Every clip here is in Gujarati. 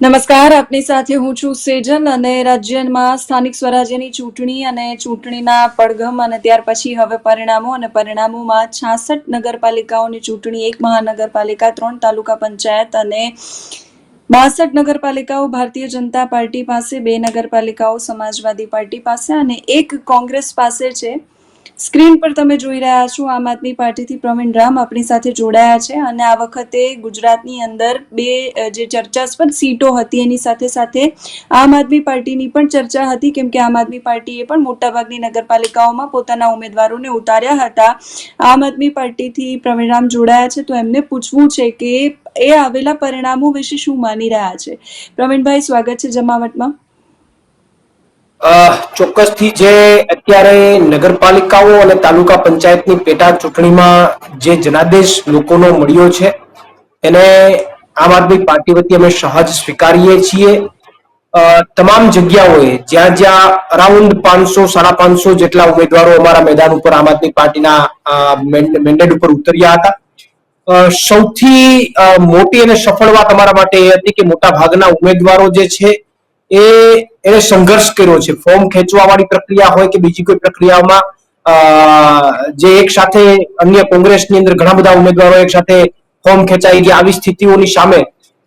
નમસ્કાર, આપની સાથે હું છું સેજલ અને રાજ્યમાં સ્થાનિક સ્વરાજ્યની ચૂંટણી અને ચૂંટણીના પડઘમ અને ત્યાર પછી હવે પરિણામો અને પરિણામોમાં છાસઠ નગરપાલિકાઓની ચૂંટણી, એક મહાનગરપાલિકા, ત્રણ તાલુકા પંચાયત અને બાસઠ નગરપાલિકાઓ, ભારતીય જનતા પાર્ટી પાસે, બે નગરપાલિકાઓ, સમાજવાદી પાર્ટી પાસે અને એક કોંગ્રેસ પાસે છે. સ્ક્રીન પર તમે જોઈ રહ્યા છો આમ આદમી પાર્ટીથી પ્રવીણ રામ આપણી સાથે જોડાયા છે અને આ વખતે ગુજરાતની અંદર બે જે ચર્ચાસ્પદ સીટો હતી એની સાથે સાથે આમ આદમી પાર્ટીની પણ ચર્ચા હતી, કેમ કે આમ આદમી પાર્ટીએ પણ મોટાભાગની નગરપાલિકાઓમાં પોતાના ઉમેદવારોને ઉતાર્યા હતા. આમ આદમી પાર્ટીથી પ્રવીણ રામ જોડાયા છે, તો એમને પૂછવું છે કે એ આવેલા પરિણામો વિશે શું માની રહ્યા છે? પ્રવીણભાઈ, સ્વાગત છે જમાવટમાં. ચોક્કસથી જે અત્યારે નગરપાલિકાઓ અને તાલુકા પંચાયતની પેટા ચૂંટણીમાં જે જનાદેશ લોકોનો મળ્યો છે, એને આમ આદમી પાર્ટી વતી અમે સહજ સ્વીકારીએ છીએ. તમામ જગ્યાઓએ જ્યાં જ્યાં અરાઉન્ડ પાંચસો, સાડા પાંચસો જેટલા ઉમેદવારો અમારા મેદાન ઉપર આમ આદમી પાર્ટીના મેન્ડેટ ઉપર ઉતર્યા હતા. સૌથી મોટી અને સફળ વાત અમારા માટે એ હતી કે મોટા ભાગના ઉમેદવારો જે છે એ, એને સંઘર્ષ કર્યો છે. ફોર્મ ખેંચવા વાળી પ્રક્રિયા હોય કે બીજી કોઈ પ્રક્રિયામાં જે એક સાથે અન્ય કોંગ્રેસની અંદર ઘણા બધા ઉમેદવારો એક સાથે ફોર્મ ખેંચાઈ ગયા, આવી સ્થિતિઓની સામે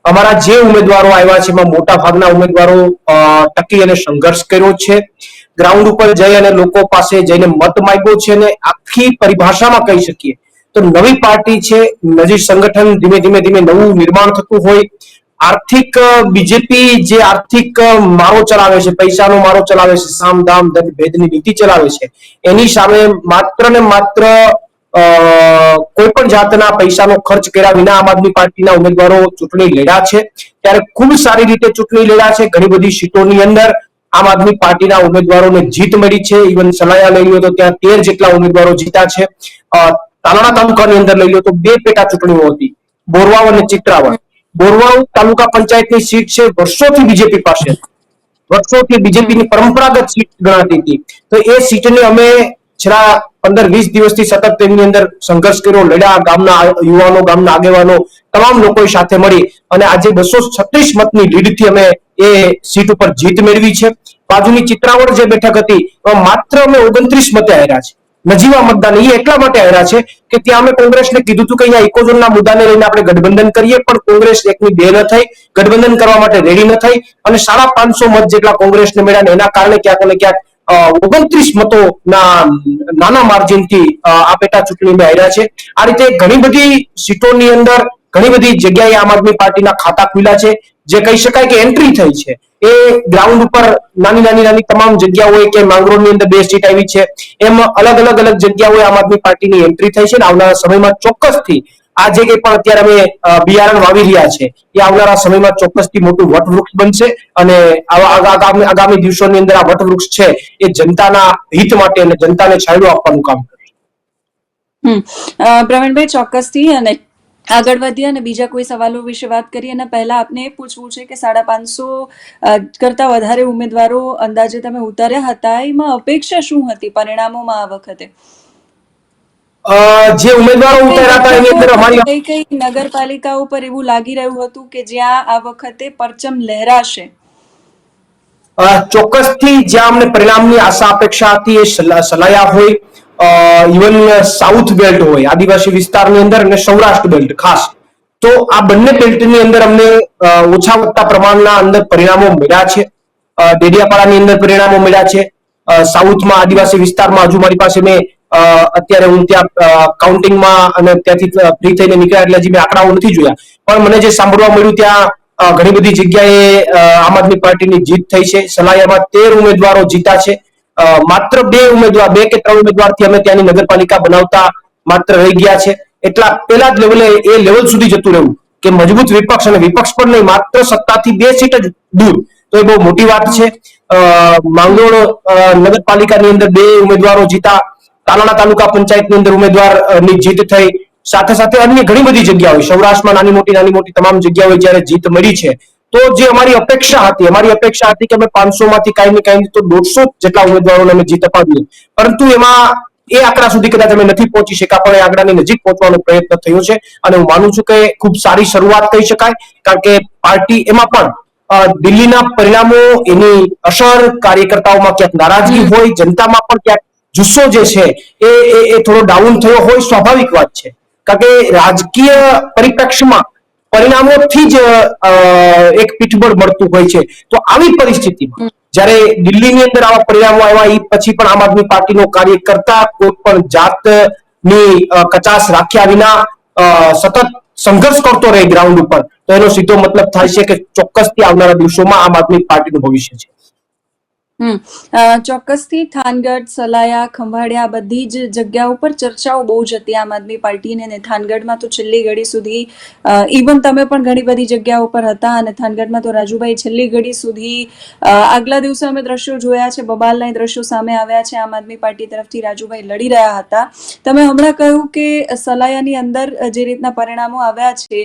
અમારા જે ઉમેદવારો આવ્યા છે, એમાં મોટા ભાગના ઉમેદવારો ટકી અને સંઘર્ષ કર્યો છે. ગ્રાઉન્ડ ઉપર જઈ અને લોકો પાસે જઈને મત માગ્યો છે અને આખી પરિભાષામાં કહી શકીએ તો નવી પાર્ટી છે, નજીક સંગઠન ધીમે ધીમે ધીમે નવું નિર્માણ થતું હોય. આર્થિક બીજેપી જે આર્થિક મારો ચલાવે છે પૈસાનો મારો ચલાવે છે સામ દામ ભેદની નીતિ ચલાવે છે એની સામે માત્ર ને માત્ર કોઈ પણ જાતના પૈસાનો ખર્ચ કર્યા વિના આમ આદમી પાર્ટીના ઉમેદવારો ચૂંટણી લડ્યા છે ત્યારે ખૂબ સારી રીતે ચૂંટણી લડ્યા છે ઘણી બધી સીટોની અંદર આમ આદમી પાર્ટીના ઉમેદવારોને જીત મળી છે ઇવન સલાયા લઈ લો તો ત્યાં તેર જેટલા ઉમેદવારો જીતા છે અ, તાલાળા તાલુકાની અંદર લઈ લો તો બે પેટા ચૂંટણીઓ હતી બોરવાવ અને ચિત્રાવળ બોરવાવ તાલુકા પંચાયતની સીટ છે વર્ષોથી બીજેપી પાસે. વર્ષોથી બીજેપીની પરંપરાગત સીટ ગણાતી હતી. તો એ સીટને અમે છેલ્લા પંદર વીસ દિવસથી સતત તેમની અંદર સંઘર્ષ કર્યો. લડ્યા ગામના યુવાનો, ગામના આગેવાનો, તમામ લોકો સાથે મળી અને આજે બસો છત્રીસ મતની લીડથી અમે એ સીટ ઉપર જીત મેળવી છે. બાજુની ચિત્રાવળ જે બેઠક હતી માત્ર અમે ઓગણત્રીસ મતે હાર્યા છે. નજીવા મતદાન, એ એટલા માટે આવ્યા છે કે ત્યાં અમે કોંગ્રેસને કીધું હતું કે અહીંયા ઇકોઝોનના મુદ્દાને લઈને આપણે ગઠબંધન કરીએ, પણ કોંગ્રેસ એકની બે ન થઈ, ગઠબંધન કરવા માટે રેડી ન થઈ અને સાડા પાંચસો મત જેટલા કોંગ્રેસને મળ્યા એના કારણે ક્યાંક ને ક્યાંક ઓગણત્રીસ મતોના નાના માર્જિનથી આ પેટા ચૂંટણીમાં આવ્યા છે. આ રીતે ઘણી બધી સીટોની અંદર ઘણી બધી જગ્યાએ આમ આદમી પાર્ટીના ખાતા ખુલ્યા છે, જે કહી શકાય કે એન્ટ્રી થઈ છે. એ ગ્રાઉન્ડ ઉપર નાની નાની નાની તમામ જગ્યાઓએ કે માંગરોળની અંદર બે સીટ આવી છે. એમ અલગ અલગ અલગ જગ્યાઓએ આમ આદમી પાર્ટીની એન્ટ્રી થઈ છે ને આવનારા સમયમાં ચોક્કસથી આ જે કંઈ પણ અત્યારે અમે બિયારણ વાવી રહ્યા છે, એ આવનારા સમયમાં ચોક્કસથી મોટું વટવૃક્ષ બનશે અને આગામી આગામી દિવસોની અંદર આ વટવૃક્ષ છે એ જનતાના હિત માટે અને જનતાને છાંયડો આપવાનું કામ કરશે. પ્રવીણભાઈ ચોક્કસથી અને આગળ વધીએ અને બીજા કોઈ સવાલો વિશે વાત કરીએ અને પહેલા આપને એ પૂછવું છે કે સાડા પાંચસો કરતા વધારે ઉમેદવારો અંદાજે તમે ઉતાર્યા હતા એમાં અપેક્ષા શું હતી પરિણામોમાં આ વખતે? જે ઉમેદવારો ઉતાર્યા હતા એની અંદર અમારી કઈ કઈ નગરપાલિકાઓ પર એવું લાગી રહ્યું હતું કે જ્યાં આ વખતે પરચમ લહેરાશે? ચોક્કસથી જ્યાં અમને પરિણામની આશા અપેક્ષા હતી એ સલા- સલાયા હોય. ઇવન સાઉથ બેલ્ટ હોય, આદિવાસી વિસ્તારની અંદર અને સૌરાષ્ટ્ર બેલ્ટ ખાસ. તો આ બંને બેલ્ટની અંદર અમને ઓછા વધતા પ્રમાણના અંદર પરિણામો મળ્યા છે. દેડિયાપાડાની અંદર પરિણામો મળ્યા છે. સાઉથમાં આદિવાસી વિસ્તારમાં હજુ મારી પાસે મેં અત્યારે હું ત્યાં કાઉન્ટિંગમાં અને ત્યાંથી ફ્રી થઈને નીકળ્યા એટલે હજી મેં આંકડાઓ નથી જોયા. પણ મને જે સાંભળવા મળ્યું ત્યાં ઘણી બધી જગ્યાએ આમ આદમી પાર્ટીની જીત થઈ છે. સલાયામાં તેર ઉમેદવારો જીતા છે. માત્ર બે ઉમેદવાર, બે કે ત્રણ ઉમેદવારથી અમે ત્યાંની નગરપાલિકા બનાવતા માત્ર રહી ગયા છે. એટલા પેલા જ લેવલે એ લેવલ સુધી જતું રહેવું કે મજબૂત વિપક્ષ અને વિપક્ષ પણ નહીં, માત્ર સત્તાથી બે સીટ જ દૂર. તો એ બહુ મોટી વાત છે. માંગરોળ નગરપાલિકાની અંદર બે ઉમેદવારો જીતા. તાલાળા તાલુકા પંચાયતની અંદર ઉમેદવારની જીત થઈ. સાથે સાથે અન્ય ઘણી બધી જગ્યાઓ, સૌરાષ્ટ્રમાં નાની મોટી નાની મોટી તમામ જગ્યાઓએ જ્યારે જીત મળી છે તો જે અમારી અપેક્ષા હતી અમારી અપેક્ષા હતી કે અમે પાંચસો માંથી કાંઈ ને કાંઈ તો દોઢસો જેટલા ઉમેદવારોને અમે જીત અપાવીએ. પરંતુ એમાં એ આંકડા સુધી કદાચ અમે નથી પહોંચી શક્યા પણ એ આંકડાની નજીક પહોંચવાનો પ્રયત્ન થયો છે અને હું માનું છું કે ખૂબ સારી શરૂઆત કહી શકાય કારણ કે પાર્ટી એમાં પણ દિલ્હીના પરિણામો એની અસર કાર્યકર્તાઓમાં ક્યાંક નારાજગી હોય જનતામાં પણ ક્યાંક જુસ્સો જે છે એ એ- એ થોડો ડાઉન થયો હોય સ્વાભાવિક વાત છે. કારણ કે રાજકીય પરિપ્રેક્ષ્યમાં પરિણામોથી જ એક પીઠબળ મળતું હોય છે. તો આવી પરિસ્થિતિમાં જ્યારે દિલ્હીની અંદર આવા પરિણામો આવ્યા એ પછી પણ આમ આદમી પાર્ટીનો કાર્યકર્તા કોઈ પણ જાતની કચાસ કચાશ રાખ્યા વિના સતત સંઘર્ષ કરતો રહે ગ્રાઉન્ડ ઉપર તો એનો સીધો મતલબ થાય છે કે ચોક્કસથી આવનારા દિવસોમાં આમ આદમી પાર્ટીનું ભવિષ્ય છે. ચોક્કસથી થાનગઢ, સલાયા, ખંભાળિયા બધી જ જગ્યા ઉપર ચર્ચાઓ બહુ જ હતી આમ આદમી પાર્ટીને અને થાનગઢમાં તો છેલ્લી ઘડી સુધી ઇવન તમે પણ ઘણી બધી જગ્યાઓ પર હતા અને થાનગઢમાં તો રાજુભાઈ છેલ્લી ઘડી સુધી આગલા દિવસે અમે દ્રશ્યો જોયા છે, બબાલના દ્રશ્યો સામે આવ્યા છે, આમ આદમી પાર્ટી તરફથી રાજુભાઈ લડી રહ્યા હતા. તમે હમણાં કહ્યું કે સલાયાની અંદર જે રીતના પરિણામો આવ્યા છે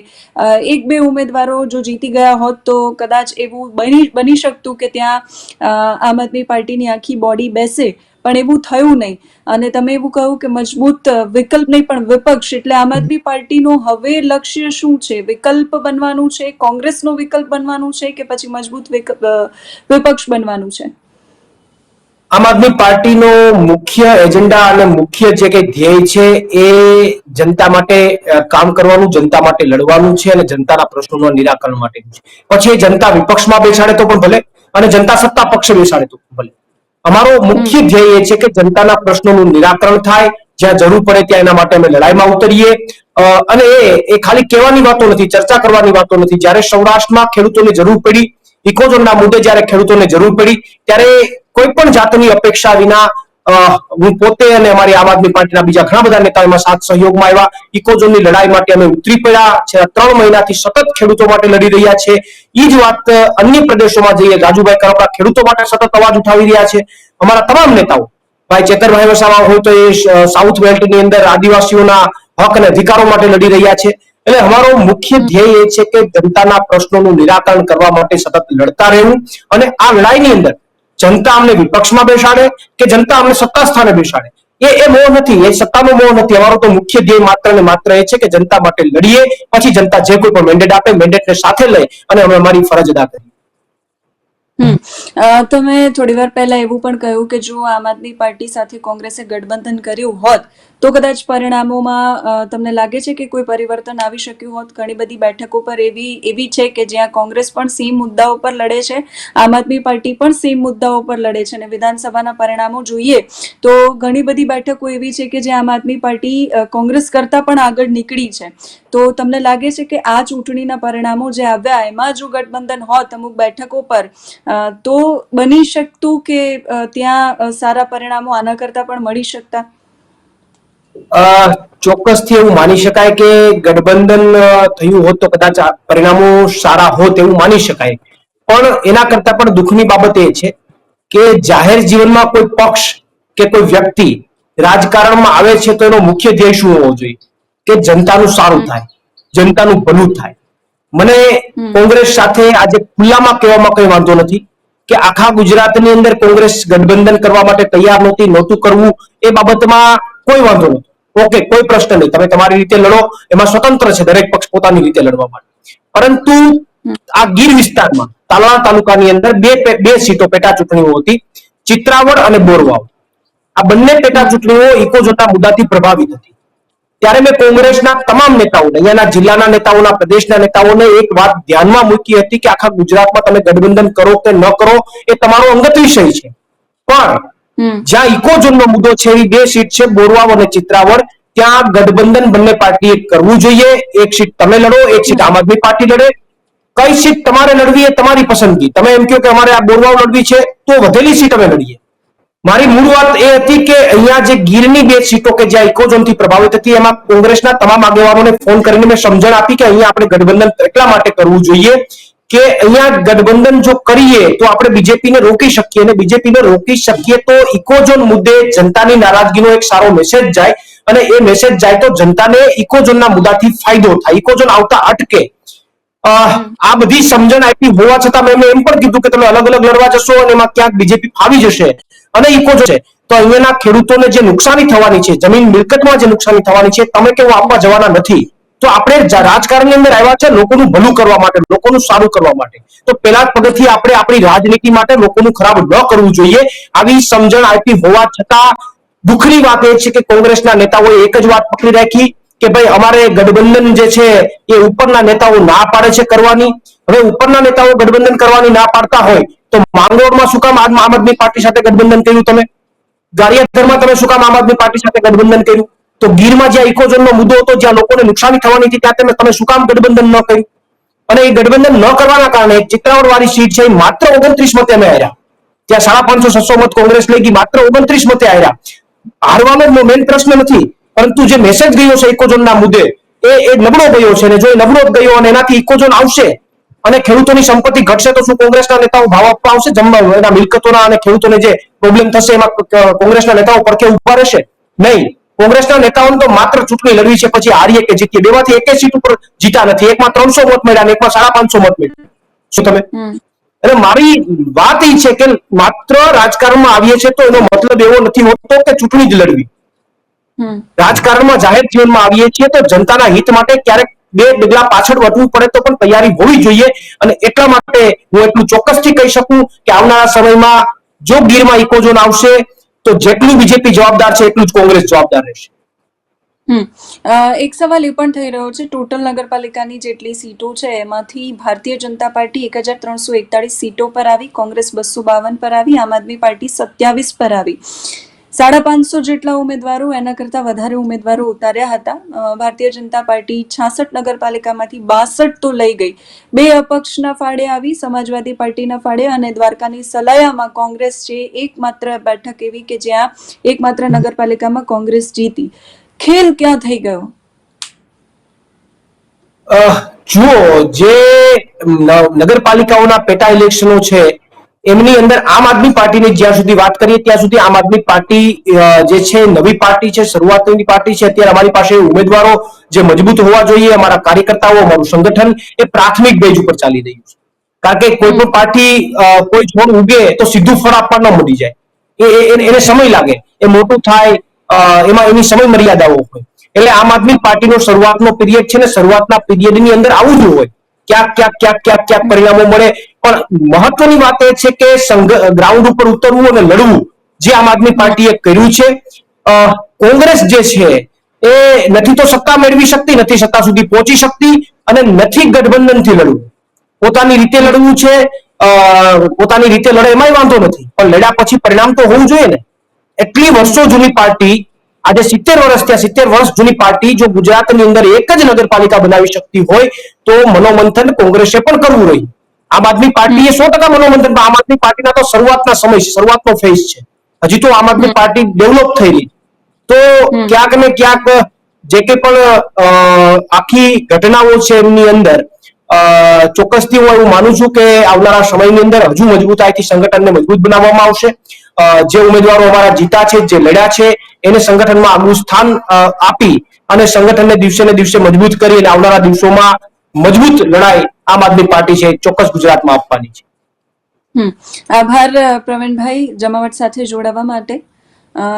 એક બે ઉમેદવારો જો જીતી ગયા હોત તો કદાચ એવું બની બની શકતું કે ત્યાં આમ આદમી પાર્ટીની આખી બોડી બેસે પણ એવું થયું નહીં. અને તમે એવું કહ્યું કે મજબૂત વિકલ્પ નહીં પણ વિપક્ષ એટલે આમ આદમી પાર્ટીનું હવે લક્ષ્ય શું છે? વિકલ્પ બનવાનું છે? કોંગ્રેસનો વિકલ્પ બનવાનું છે? કે પછી મજબૂત વિપક્ષ બનવાનું છે? આમ આદમી પાર્ટીનો મુખ્ય એજન્ડા અને મુખ્ય જે કઈ ધ્યેય છે એ જનતા માટે કામ કરવાનું જનતા માટે લડવાનું છે અને જનતાના પ્રશ્નોના નિરાકરણ માટે છે. પછી એ જનતા વિપક્ષમાં બેસાડે તો પણ ભલે અને જનતા સત્તા પક્ષ બેસાડે તો ભલે. અમારો મુખ્ય ધ્યેય એ છે કે જનતાના પ્રશ્નોનું નિરાકરણ થાય, જ્યાં જરૂર પડે ત્યાં એના માટે અમે લડાઈમાં ઉતરીએ. અને એ ખાલી કહેવાની વાતો નથી, ચર્ચા કરવાની વાતો નથી. જ્યારે સૌરાષ્ટ્રમાં ખેડૂતોને જરૂર પડી, ઇકોઝોનના મુદ્દે જ્યારે ખેડૂતોને જરૂર પડી, ત્યારે કોઈ પણ જાતની અપેક્ષા વિના હું પોતે અને અમારી આમ આદમી પાર્ટીના બીજા ઘણા બધા નેતાઓ એમાં સાથ સહયોગમાં આવ્યા. ઇકોઝોનની લડાઈ માટે અમે ઉતરી પડ્યા. છે ત્રણ મહિનાથી સતત ખેડૂતો માટે લડી રહ્યા છે. એ જ વાત અન્ય પ્રદેશોમાં જઈએ રાજુભાઈ કરપડા ખેડૂતો માટે સતત અવાજ ઉઠાવી રહ્યા છે. અમારા તમામ નેતાઓ, ભાઈ ચેતરભાઈ વસાવા હોય તો એ સાઉથ બેલ્ટની અંદર આદિવાસીઓના હક અને અધિકારો માટે લડી રહ્યા છે. એટલે અમારો મુખ્ય ધ્યેય એ છે કે જનતાના પ્રશ્નોનું નિરાકરણ કરવા માટે સતત લડતા રહેવું. અને આ લડાઈની અંદર જનતા અમને વિપક્ષમાં બેસાડે કે જનતા અમને સત્તા સ્થાને બેસાડે? એ એ મોહ નથી, એ સત્તાનો મોહ નથી. અમારો તો મુખ્ય ધ્યેય માત્ર ને માત્ર એ છે કે જનતા માટે લડીએ, પછી જનતા જે કોઈ પણ મેન્ડેટ આપે મેન્ડેટને સાથે લઈ અને અમે અમારી ફરજ અદા કરીએ. તમે થોડી વાર પહેલા એવું પણ કહ્યું કે જો આમ આદમી પાર્ટી સાથે કોંગ્રેસે ગઠબંધન કર્યું હોત, તો કદાચ પરિણામોમાં તમને લાગે છે કે કોઈ પરિવર્તન આવી શક્યું હોત? ઘણી બધી બેઠકો પર એવી એવી છે કે જ્યાં કોંગ્રેસ પણ સેમ મુદ્દાઓ પર લડે છે, આમ આદમી પાર્ટી પણ સેમ મુદ્દાઓ પર લડે છે અને વિધાનસભાના પરિણામો જોઈએ, તો ઘણી બધી બેઠકો એવી છે કે જ્યાં આમ આદમી પાર્ટી કોંગ્રેસ કરતા પણ આગળ નીકળી છે. તો તમને લાગે છે કે આ ચૂંટણીના પરિણામો જે આવ્યા, એમાં જો ગઠબંધન હોત, અમુક બેઠકો પર તો બની શકતું કે ત્યાં સારા પરિણામો આના કરતા પણ મળી શકતા? ચોક્કસથી એવું માની શકાય કે ગઠબંધન થયું હોત તો કદાચ પરિણામો સારા હોત એવું માની શકાય. પણ એના કરતા પણ દુઃખની બાબત એ છે કે જાહેર જીવનમાં કોઈ પક્ષ કે કોઈ વ્યક્તિ રાજકારણમાં આવે છે તો એનો મુખ્ય ધ્યેય શું હોવો જોઈએ? કે જનતાનું સારું થાય જનતાનું ભલું થાય. મને કોંગ્રેસ સાથે આજે ખુલ્લામાં કહેવામાં કઈ વાંધો નથી કે આખા ગુજરાતની અંદર કોંગ્રેસ ગઠબંધન કરવા માટે તૈયાર નહોતી નહોતું કરવું એ બાબતમાં કોઈ વાંધો નથી. ઓકે કોઈ પ્રશ્ન નહીં. તમે તમારી રીતે લડો એમાં સ્વતંત્ર છે દરેક પક્ષ પોતાની રીતે લડવા માટે. પરંતુ આ ગીર વિસ્તારમાં તાલાળા તાલુકાની અંદર બે બે સીટો પેટા ચૂંટણીઓ હતી ચિત્રાવડ અને બોરવાવ. આ બંને પેટા ચૂંટણીઓ ઇકોઝોનના મુદ્દાથી પ્રભાવિત હતી. ત્યારે મેં કોંગ્રેસના તમામ નેતાઓને અહીંયાના જિલ્લાના નેતાઓના પ્રદેશના નેતાઓને એક વાત ધ્યાનમાં મૂકી હતી કે આખા ગુજરાતમાં તમે ગઠબંધન કરો કે ન કરો એ તમારો અંગત વિષય છે. પણ જ્યાં ઇકોઝોનનો મુદ્દો છે એવી બે સીટ છે બોરવાવ અને ચિત્રાવડ ત્યાં ગઠબંધન બંને પાર્ટીએ કરવું જોઈએ. એક સીટ તમે લડો એક સીટ આમ આદમી પાર્ટી લડે. કઈ સીટ તમારે લડવી એ તમારી પસંદગી. તમે એમ કહો કે અમારે આ બોરવાવ લડવી છે તો વધેલી સીટ અમે લડીએ. મારી મૂળ વાત એ હતી કે અહીંયા જે ગીરની બે સીટો કે જ્યાં ઇકોઝોનથી પ્રભાવિત હતી, એમાં કોંગ્રેસના તમામ આગેવાનોને ફોન કરીને મેં સમજણ આપી કે અહીંયા આપણે ગઠબંધન એટલા માટે કરવું જોઈએ કે અહીંયા ગઠબંધન જો કરીએ તો આપણે બીજેપીને રોકી શકીએ અને બીજેપીને રોકી શકીએ તો ઇકોઝોન મુદ્દે જનતાની નારાજગીનો એક સારો મેસેજ જાય અને એ મેસેજ જાય તો જનતાને ઇકોઝોનના મુદ્દાથી ફાયદો થાય. ઇકોઝોન આવતા અટકે આ બધી સમજણ આપી હોવા છતાં મેં એમ પણ કીધું કે તમે અલગ અલગ લડવા જશો અને એમાં ક્યાંક બીજેપી ફાવી જશે અને ઈકો છે તો અહીંયાના ખેડૂતોને જે નુકસાની થવાની છે, જમીન મિલકતમાં જે નુકસાની થવાની છે, તમે કેવું આપવા જવાના નથી. તો આપણે રાજકારણની અંદર આવ્યા છે લોકોનું ભલું કરવા માટે, લોકોનું સારું કરવા માટે. તો પેલા જ પગથી આપણે આપણી રાજનીતિ માટે લોકોનું ખરાબ ન કરવું જોઈએ. આવી સમજણ આપી હોવા છતાં દુઃખની વાત એ છે કે કોંગ્રેસના નેતાઓએ એક જ વાત પકડી રાખી. કે ભાઈ અમારે ગઠબંધન જે છે એ ઉપરના નેતાઓ ના પાડે છે કરવાની. હવે ઉપરના નેતાઓ ગઠબંધન કરવાની ના પાડતા હોય તો માંગરોળમાં શું કામ આમ આદમી પાર્ટી સાથે ગઠબંધન કર્યું તમે? ગારિયાધરમાં તમે શું કામ આમ આદમી પાર્ટી સાથે ગઠબંધન કર્યું? તો ગીરમાં જ્યાં ઇકોઝોનનો મુદ્દો હતો, જ્યાં લોકોને નુકસાની થવાની હતી, ત્યાં તમે શું કામ ગઠબંધન ન કર્યું? અને એ ગઠબંધન ન કરવાના કારણે ચિત્રાવડ વાળી સીટ છે એ માત્ર ઓગણત્રીસ મતે અમે હાર્યા. ત્યાં સાડા પાંચસો, છસો મત કોંગ્રેસ લઈ ગઈ, માત્ર ઓગણત્રીસ મતે હાર્યા. હારવાનો મેઇન પ્રશ્ન નથી. પરંતુ જે મેસેજ ગયો છે ઇકોઝોનના મુદ્દે એ એ નબળો ગયો છે અને જો એ નબળો ગયો અને એનાથી ઇકોઝોન આવશે અને ખેડૂતોની સંપત્તિ ઘટશે તો શું કોંગ્રેસના નેતાઓ ભાવ આપવા આવશે? જમવા એના મિલકતોના અને ખેડૂતોને જે પ્રોબ્લેમ થશે એમાં કોંગ્રેસના નેતાઓ પડખે ઊભા રહેશે? નહીં. કોંગ્રેસના નેતાઓને તો માત્ર ચૂંટણી લડવી છે પછી હારીએ કે જીતીએ. બેમાંથી એકે સીટ ઉપર જીતા નથી. એકમાં ત્રણસો મત મળ્યા અને એકમાં સાડા પાંચસો મત મળ્યા. શું તમે? અને મારી વાત એ છે કે માત્ર રાજકારણમાં આવીએ છે તો એનો મતલબ એવો નથી હોતો કે ચૂંટણી જ લડવી. રાજકારણમાં જાહેર જીવનમાં આવીએ છીએ તો જનતાના હિત માટે ક્યારેક બે ડગલા પાછળ વધવું પડે તો પણ તૈયારી હોવી જોઈએ. અને એટલા માટે હું એટલું ચોક્કસથી કહી શકું કે આવનારા સમયમાં જો ગીરમાં ઇકોઝોન આવશે, તો જેટલું બીજેપી જવાબદાર છે એટલું જ કોંગ્રેસ જવાબદાર રહેશે. એક સવાલ એ પણ થઈ રહ્યો છે. ટોટલ નગરપાલિકાની જેટલી સીટો છે, એમાંથી ભારતીય જનતા પાર્ટી એક હજાર ત્રણસો એકતાળીસ સીટો પર આવી, કોંગ્રેસ બસો બાવન પર આવી, આમ આદમી પાર્ટી સત્યાવીસ પર આવી. સાડા પાંચસો જેટલા ઉમેદવારો, એના કરતાં વધારે ઉમેદવારો ઉતાર્યા હતા. ભારતીય જનતા પાર્ટી છાસઠ નગરપાલિકામાંથી બાસઠ તો લઈ ગઈ. બે અપક્ષના ફાળે આવી, સમાજવાદી પાર્ટીના ફાળે અને દ્વારકાની સલાયામાં કોંગ્રેસ છે, એકમાત્ર બેઠક એવી કે જ્યાં એકમાત્ર નગરપાલિકામાં કોંગ્રેસ જીતી. ખેલ ક્યાં થઈ ગયો? જુઓ, જે નગરપાલિકાઓના પેટા ઇલેક્શનો છે એમની અંદર આમ આદમી પાર્ટીની જ્યાં સુધી વાત કરીએ, ત્યાં સુધી આમ આદમી પાર્ટી જે છે, નવી પાર્ટી છે, શરૂઆતની પાર્ટી છે, અત્યારે અમારી પાસે ઉમેદવારો જે મજબૂત હોવા જોઈએ, અમારા કાર્યકર્તાઓ, અમારું સંગઠન, એ પ્રાથમિક બેઝ ઉપર ચાલી રહ્યું છે. કારણ કે કોઈ પણ પાર્ટી કોઈ છોડ ઉગે તો સીધું ફળ આપવા ન મળી જાય. એને સમય લાગે. એ મોટું થાય એમાં એની સમય મર્યાદાઓ હોય. એટલે આમ આદમી પાર્ટીનો શરૂઆતનો પિરિયડ છે ને શરૂઆતના પીરિયડની અંદર આવું જ હોય. ક્યાંક ક્યાંક ક્યાંક ક્યાંક ક્યાંક પરિણામો મળે પણ મહત્વની વાત એ છે કે ગ્રાઉન્ડ ઉપર ઉતરવું અને લડવું જે આમ આદમી પાર્ટીએ કર્યું છે. કોંગ્રેસ જે છે એ નથી તો સત્તા મેળવી શકતી, નથી સત્તા સુધી પહોંચી શકતી અને નથી ગઠબંધનથી લડવું. પોતાની રીતે લડવું છે પોતાની રીતે લડે એમાંય વાંધો નથી. પણ લડ્યા પછી પરિણામ તો હોવું જોઈએ ને. એટલી વર્ષો જૂની પાર્ટી, આજે સિત્તેર વર્ષ ત્યાં સિત્તેર વર્ષ જૂની પાર્ટી જો ગુજરાતની અંદર એક જ નગરપાલિકા બનાવી શકતી હોય તો મનોમંથન કોંગ્રેસે પણ કરવું રહ્યું આમ આદમી પાર્ટીએ સો ટકા મનોમંથન આમ આદમી પાર્ટીના તો શરૂઆતના સમય છે શરૂઆતનો ફેઝ છે. હજી તો આમ આદમી પાર્ટી ડેવલપ થઈ તો ક્યાંક ને ક્યાંક જે કે પણ આખી ઘટનાઓ છે એમની અંદર ચોક્કસથી હું એવું માનું છું કે આવનારા સમયની અંદર હજુ મજબૂતાઈથી સંગઠનને મજબૂત બનાવવામાં આવશે. જે ઉમેદવારો અમારા જીતા છે જે લડ્યા છે એને સંગઠનમાં આગવું સ્થાન આપી અને સંગઠનને દિવસે ને દિવસે મજબૂત કરી અને આવનારા દિવસોમાં મજબૂત લડાઈ આમ આદમી પાર્ટી છે, ચોક્કસ ગુજરાતમાં આપવાની છે. આભાર પ્રવીણભાઈ, જમાવટ સાથે જોડાવા માટે.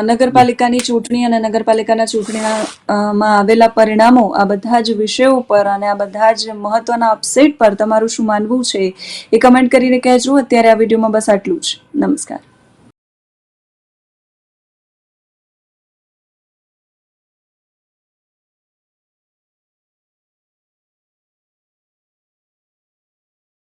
નગરપાલિકાની ચૂંટણી અને નગરપાલિકાના ચૂંટણીમાં આવેલા પરિણામો, આ બધા જ વિષયો પર અને આ બધા જ મહત્વના અપસેટ પર તમારું શું માનવું છે એ કમેન્ટ કરીને કહેજો. અત્યારે આ વિડીયોમાં બસ આટલું જ. નમસ્કાર.